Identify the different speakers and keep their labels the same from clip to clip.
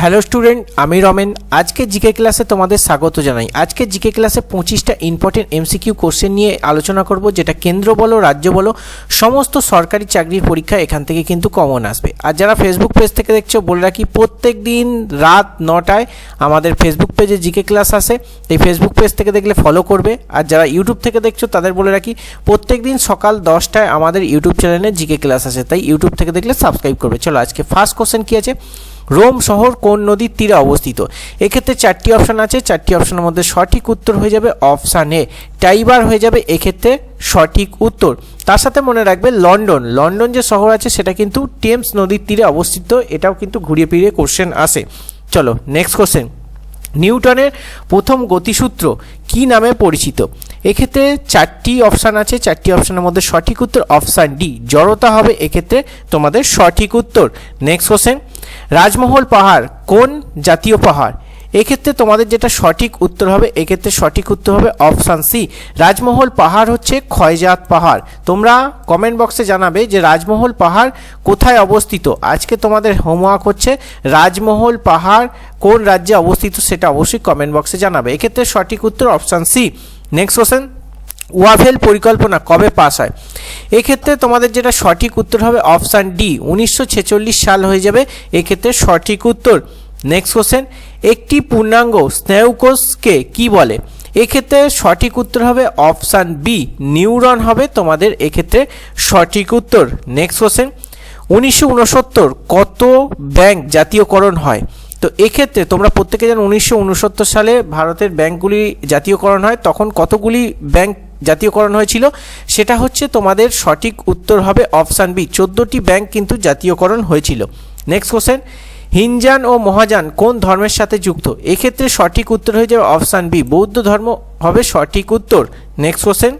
Speaker 1: Hello student আমি রমেন। আজকে GK ক্লাসে তোমাদের স্বাগত জানাই। আজকে জিকে ক্লাসে পঁচিশটা ইম্পর্টেন্ট এমসিকিউ কোশ্চেন নিয়ে আলোচনা করব, যেটা কেন্দ্র বলো, রাজ্য বলো, সমস্ত সরকারি চাকরির পরীক্ষা এখান থেকে কিন্তু কমন আসবে। আর যারা ফেসবুক পেজ থেকে দেখছ, বলে রাখি, প্রত্যেক দিন রাত নটায় আমাদের ফেসবুক পেজে জিকে ক্লাস আসে। এই ফেসবুক পেজ থেকে দেখলে ফলো করবে। আর যারা ইউটিউব থেকে দেখছ, তাদের বলে রাখি, প্রত্যেক দিন সকাল দশটায় আমাদের ইউটিউব চ্যানেলে জিকে ক্লাস আসে। তাই ইউটিউব থেকে দেখলে সাবস্ক্রাইব করবে। চলো, আজকে ফার্স্ট কোশ্চেন কী আছে? রোম শহর কোন নদীর তীরে অবস্থিত? এক্ষেত্রে চারটি অপশান আছে। চারটি অপশানের মধ্যে সঠিক উত্তর হয়ে যাবে অপশান এ, টাইবার হয়ে যাবে। এক্ষেত্রে সঠিক উত্তর। তার সাথে মনে রাখবে লন্ডন। লন্ডন যে শহর আছে, সেটা কিন্তু টেমস নদীর তীরে অবস্থিত। এটাও কিন্তু ঘুরিয়ে ফিরিয়ে কোশ্চেন আসে। চলো নেক্সট কোশ্চেন নিউটনের প্রথম গতিসূত্র কি নামে পরিচিত? এক্ষেত্রে চারটি অপশান আছে। চারটি অপশানের মধ্যে সঠিক উত্তর অপশান ডি। জড়তা হবে। এক্ষেত্রে তোমাদের সঠিক উত্তর। নেক্সট কোশ্চেন রাজমহল পাহাড় কোন জাতীয় পাহাড়? এক্ষেত্রে তোমাদের যেটা সঠিক উত্তর হবে, এক্ষেত্রে সঠিক উত্তর হবে অপশান সি। রাজমহল পাহাড় হচ্ছে ক্ষয়জাত পাহাড়। তোমরা কমেন্ট বক্সে জানাবে যে রাজমহল পাহাড় কোথায় অবস্থিত। আজকে তোমাদের হোমওয়ার্ক হচ্ছে রাজমহল পাহাড় কোন রাজ্যে অবস্থিত সেটা অবশ্যই কমেন্ট বক্সে জানাবে। এক্ষেত্রে সঠিক উত্তর option C. Next question Wavell পরিকল্পনা কবে পাস হয়? এক্ষেত্রে তোমাদের যেটা সঠিক উত্তর হবে অপশান ডি, উনিশশো ছেচল্লিশ সাল হয়ে যাবে। এক্ষেত্রে সঠিক উত্তর। নেক্সট কোশ্চেন একটি পূর্ণাঙ্গ স্নেউকোষকে কি বলে? এক্ষেত্রে সঠিক উত্তর হবে অপশান বি, নিউরন হবে তোমাদের। এক্ষেত্রে সঠিক উত্তর। নেক্সট কোশ্চেন উনিশশো উনসত্তর কত ব্যাংক জাতীয়করণ হয়? তো এক্ষেত্রে তোমরা প্রত্যেকে জানো উনিশশো উনসত্তর সালে ভারতের ব্যাংকগুলি জাতীয়করণ হয়, তখন কতগুলি ব্যাংক জাতীয়করণ হয়েছিল। সেটা হচ্ছে তোমাদের সঠিক উত্তর হবে অপশান বি। চোদ্দোটি ব্যাংক কিন্তু জাতীয়করণ হয়েছিল। নেক্সট কোশ্চেন হিনজান ও মহাযান কোন ধর্মের সাথে যুক্ত? এক্ষেত্রে সঠিক উত্তর হয়ে যাবে অপশান বি। বৌদ্ধ ধর্ম হবে সঠিক উত্তর। নেক্সট কোশ্চেন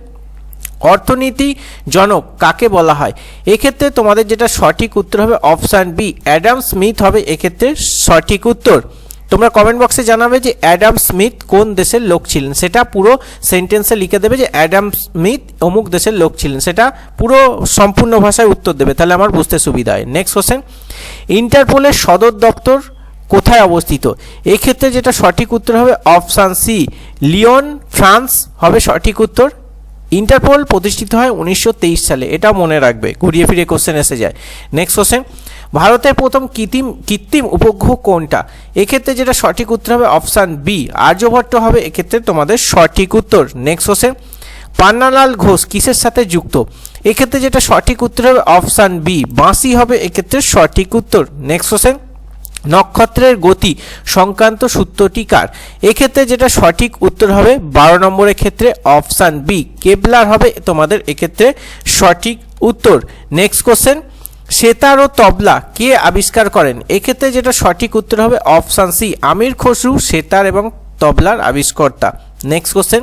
Speaker 1: অর্থনীতি জনক কাকে বলা হয়? এক্ষেত্রে তোমাদের যেটা সঠিক উত্তর হবে অপশান বি। অ্যাডাম স্মিথ হবে এক্ষেত্রে সঠিক উত্তর। তোমরা কমেন্ট বক্সে জানাবে যে অ্যাডাম স্মিথ কোন দেশের লোক ছিলেন। সেটা পুরো সেন্টেন্সে লিখে দেবে যে অ্যাডাম স্মিথ অমুক দেশের লোক ছিলেন। সেটা পুরো সম্পূর্ণ ভাষায় উত্তর দেবে। তাহলে আমার বুঝতে সুবিধা হয়। নেক্সট কোশ্চেন ইন্টারপোলের সদর দপ্তর কোথায় অবস্থিত? এক্ষেত্রে যেটা সঠিক উত্তর হবে অপশান সি লিওন ফ্রান্স হবে সঠিক উত্তর। ইন্টারপোল প্রতিষ্ঠিত হয় উনিশশো তেইশ সালে। এটা মনে রাখবে। ঘুরিয়ে ফিরিয়ে কোশ্চেন এসে যায়। নেক্সট কোশ্চেন ভারতের প্রথম কৃত্রিম কৃত্রিম উপগ্রহ কোনটা? এক্ষেত্রে যেটা সঠিক উত্তর হবে অপশান বি। আর্যভট্ট হবে, এক্ষেত্রে তোমাদের সঠিক উত্তর। নেক্সট কোশ্চেন পান্নালাল ঘোষ কিসের সাথে যুক্ত? এক্ষেত্রে যেটা সঠিক উত্তর হবে অপশান বি। বাঁশি হবে, এক্ষেত্রে সঠিক উত্তর। নেক্সট কোশ্চেন নক্ষত্রের গতি সংক্রান্ত সূত্রটি কার? এক্ষেত্রে যেটা সঠিক উত্তর হবে বারো নম্বরের ক্ষেত্রে অপশান বি। কেবলার হবে তোমাদের এক্ষেত্রে সঠিক উত্তর। নেক্সট কোশ্চেন সেতার ও তবলা কে আবিষ্কার করেন? এক্ষেত্রে যেটা সঠিক উত্তর হবে অপশান সি, আমির খসরু, সেতার এবং তবলার আবিষ্কর্তা। নেক্সট কোশ্চেন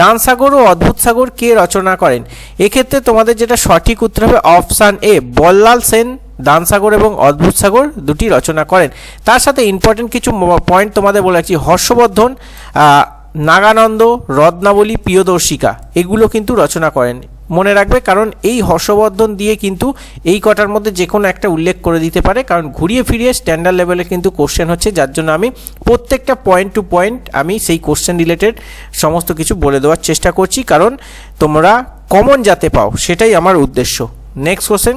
Speaker 1: দান সাগর ও অদ্ভুত সাগর কে রচনা করেন? এক্ষেত্রে তোমাদের যেটা সঠিক উত্তর হবে অপশান এ, বল্লাল সেন, দান সাগর এবং অদ্ভুত সাগর দুটি রচনা করেন। তার সাথে ইম্পর্টেন্ট কিছু পয়েন্ট তোমাদের বলে রাখছি। হর্ষবর্ধন নাগানন্দ, রত্নাবলী, প্রিয়দর্শিকা, এগুলো কিন্তু রচনা করেন। মনে রাখবে, কারণ এই হর্ষবর্ধন দিয়ে কিন্তু এই কটার মধ্যে যে কোনো একটা উল্লেখ করে দিতে পারে। কারণ ঘুরিয়ে ফিরিয়ে স্ট্যান্ডার্ড লেভেলে কিন্তু কোশ্চেন হচ্ছে, যার জন্য আমি প্রত্যেকটা পয়েন্ট টু পয়েন্ট আমি সেই কোশ্চেন রিলেটেড সমস্ত কিছু বলে দেওয়ার চেষ্টা করছি। কারণ তোমরা কমন যাতে পাও, সেটাই আমার উদ্দেশ্য। নেক্সট কোশ্চেন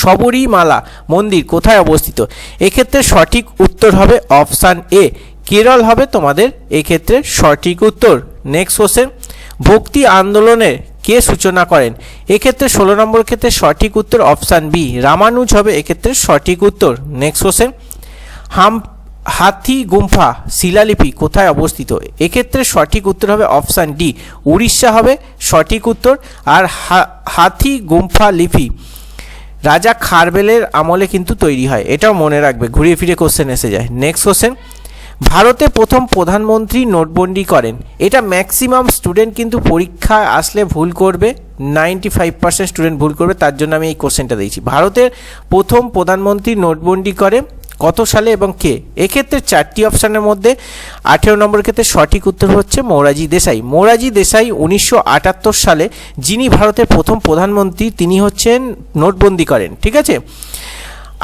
Speaker 1: সবরীমালা মন্দির কোথায় অবস্থিত? এক্ষেত্রে সঠিক উত্তর হবে অপশান এ কেরল হবে তোমাদের এক্ষেত্রে সঠিক উত্তর। নেক্সট কোশ্চেন ভক্তি আন্দোলনের কে সূচনা করেন? এক্ষেত্রে ষোলো নম্বর ক্ষেত্রে সঠিক উত্তর অপশান বি। রামানুজ হবে এক্ষেত্রে সঠিক উত্তর। নেক্সট কোশ্চেন হাম, হাতি, গুম্ফা, শিলালিপি কোথায় অবস্থিত? এক্ষেত্রে সঠিক উত্তর হবে অপশান ডি। উড়িষ্যা হবে সঠিক উত্তর। আর হাতি, গুম্ফা, লিপি, রাজা খারবেলের আমলে কিন্তু তৈরি হয়। এটাও মনে রাখবে। ঘুরিয়ে ফিরে কোশ্চেন এসে যায়। নেক্সট কোশ্চেন ভারতে প্রথম প্রধানমন্ত্রী নোটবন্দি করেন। এটা ম্যাক্সিমাম স্টুডেন্ট কিন্তু পরীক্ষা আসলে ভুল করবে। নাইনটি ফাইভ পার্সেন্ট স্টুডেন্ট ভুল করবে, তার জন্য আমি এই কোশ্চেনটা দিয়েছি। ভারতের প্রথম প্রধানমন্ত্রী নোটবন্দি করে কত সালে এবং কে? এক্ষেত্রে চারটি অপশানের মধ্যে আঠেরো নম্বর ক্ষেত্রে সঠিক উত্তর হচ্ছে মৌরাজি দেশাই। মৌরাজি দেশাই উনিশশো আটাত্তর সালে যিনি ভারতের প্রথম প্রধানমন্ত্রী, তিনি হচ্ছেন নোটবন্দি করেন, ঠিক আছে?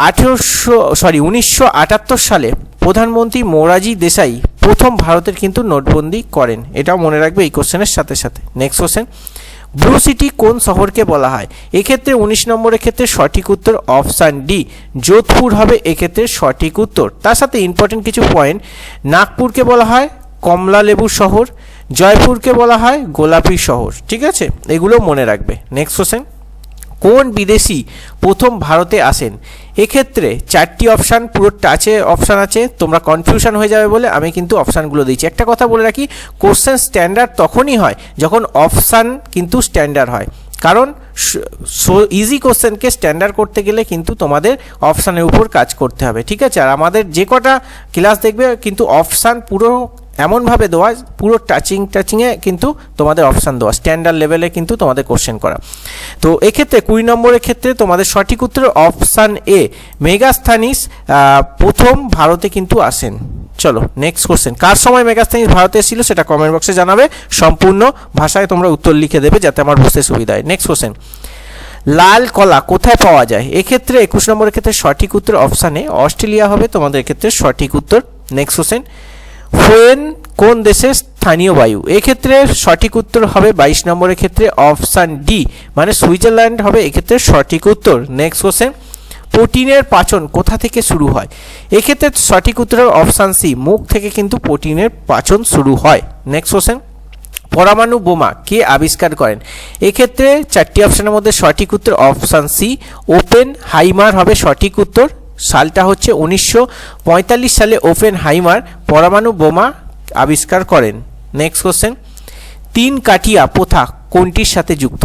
Speaker 1: আঠেরোশো সরি উনিশশো আটাত্তর সালে প্রধানমন্ত্রী মোরাজি দেশাই প্রথম ভারতের কিন্তু নোটবন্দি করেন। এটাও মনে রাখবে এই কোশ্চেনের সাথে সাথে। নেক্সট কোশ্চেন ব্লু সিটি কোন শহরকে বলা হয়? এক্ষেত্রে উনিশ নম্বরের ক্ষেত্রে সঠিক উত্তর অপশান ডি, যোধপুর হবে এক্ষেত্রে সঠিক উত্তর। তার সাথে ইম্পর্টেন্ট কিছু পয়েন্ট নাগপুরকে বলা হয় কমলা লেবু শহর, জয়পুরকে বলা হয় গোলাপি শহর। ঠিক আছে? এগুলো মনে রাখবে। নেক্সট কোশ্চেন কোন বিদেশি প্রথম ভারতে আসেন? এক্ষেত্রে চারটি অপশান পুরো টাচে অপশান আছে, তোমরা কনফিউশন হয়ে যাবে বলে আমি কিন্তু অপশানগুলো দিচ্ছি একটা কথা বলে রাখি কোশ্চেন স্ট্যান্ডার্ড তখনই হয় যখন অপশান কিন্তু স্ট্যান্ডার্ড হয়। কারণ ইজি কোশ্চেনকে স্ট্যান্ডার্ড করতে গেলে কিন্তু তোমাদের অপশানের উপর কাজ করতে হবে, ঠিক আছে? আর আমাদের যে কটা ক্লাস দেখবে কিন্তু অপশান পুরো এমনভাবে দেওয়া, পুরো টাচিং টাচিংয়ে কিন্তু তোমাদের অপশান দেওয়া স্ট্যান্ডার্ড লেভেলে কিন্তু তোমাদের কোশ্চেন করা। তো এক্ষেত্রে কুড়ি নম্বরের ক্ষেত্রে তোমাদের সঠিক উত্তর অপশান এ মেগাস্থানিস প্রথম ভারতে কিন্তু আসেন। চলো নেক্সট কোশ্চেন কার সময় মেগাস্থানিস ভারতে এসেছিল সেটা কমেন্ট বক্সে জানাবে। সম্পূর্ণ ভাষায় তোমরা উত্তর লিখে দেবে যাতে আমার বুঝতে সুবিধা হয়। নেক্সট কোশ্চেন লাল কলা কোথায় পাওয়া যায়? এক্ষেত্রে একুশ নম্বরের ক্ষেত্রে সঠিক উত্তর অপশানে অস্ট্রেলিয়া হবে, তোমাদের ক্ষেত্রে সঠিক উত্তর। নেক্সট কোশ্চেন ফোয়েন কোন দেশের স্থানীয় বায়ু? এক্ষেত্রে সঠিক উত্তর হবে বাইশ নম্বরের ক্ষেত্রে অপশান ডি মানে সুইজারল্যান্ড হবে এক্ষেত্রে সঠিক উত্তর। নেক্সট কোশ্চেন প্রোটিনের পাচন কোথা থেকে শুরু হয়? এক্ষেত্রে সঠিক উত্তর হবে অপশান সি, মুখ থেকে কিন্তু প্রোটিনের পাচন শুরু হয়। নেক্সট কোশ্চেন পরমাণু বোমা কে আবিষ্কার করেন? এক্ষেত্রে চারটি অপশানের মধ্যে সঠিক উত্তর অপশান সি ওপেন হাইমার হবে সঠিক উত্তর। সালটা হচ্ছে উনিশশো পঁয়তাল্লিশ সালে ওপেন হাইমার পরমাণু বোমা আবিষ্কার করেন। নেক্সট কোশ্চেন তিন কাটিয়া প্রথা কোনটির সাথে যুক্ত?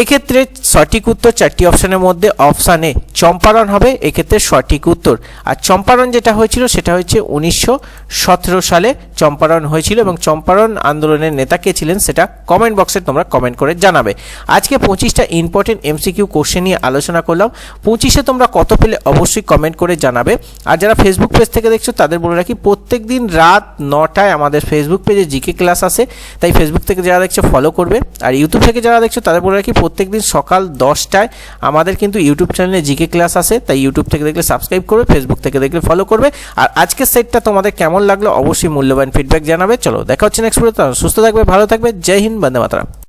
Speaker 1: এক্ষেত্রে সঠিক উত্তর চারটি অপশানের মধ্যে অপশান চম্পারণ হবে, এক্ষেত্রে সঠিক উত্তর। আর চম্পারণ যেটা হয়েছিল, সেটা হচ্ছে উনিশশো সতেরো সালে চম্পারণ হয়েছিল এবং চম্পারণ আন্দোলনের নেতা কে ছিলেন সেটা কমেন্ট বক্সে তোমরা কমেন্ট করে জানাবে। আজকে পঁচিশটা ইম্পর্টেন্ট এমসিকিউ কোশ্চেন নিয়ে আলোচনা করলাম। পঁচিশে তোমরা কত পেলে অবশ্যই কমেন্ট করে জানাবে। আর যারা ফেসবুক পেজ থেকে দেখছ, তাদের বলে রাখি প্রত্যেক দিন রাত নটায় আমাদের ফেসবুক পেজে জিকে ক্লাস আসে তাই ফেসবুক থেকে যারা দেখছ ফলো করবে। আর ইউটিউব থেকে যারা দেখছ, তাদের বলে রাখি প্রত্যেক দিন সকাল দশটায় আমাদের কিন্তু ইউটিউব চ্যানেলে জিকে ক্লাস আসে তাই ইউটিউব থেকে দেখলে সাবস্ক্রাইব করবে ফেসবুক থেকে দেখলে ফলো করবে। আর আজকের সেটটা তোমাদের কেমন লাগল অবশ্যই মূল্যবান ফিডব্যাক জানাবে। চলো, দেখা হচ্ছে নেক্সট ভিডিওতে সুস্থ থাকবে, ভালো থাকবে, জয় হিন্দ, বন্দে মাতরম।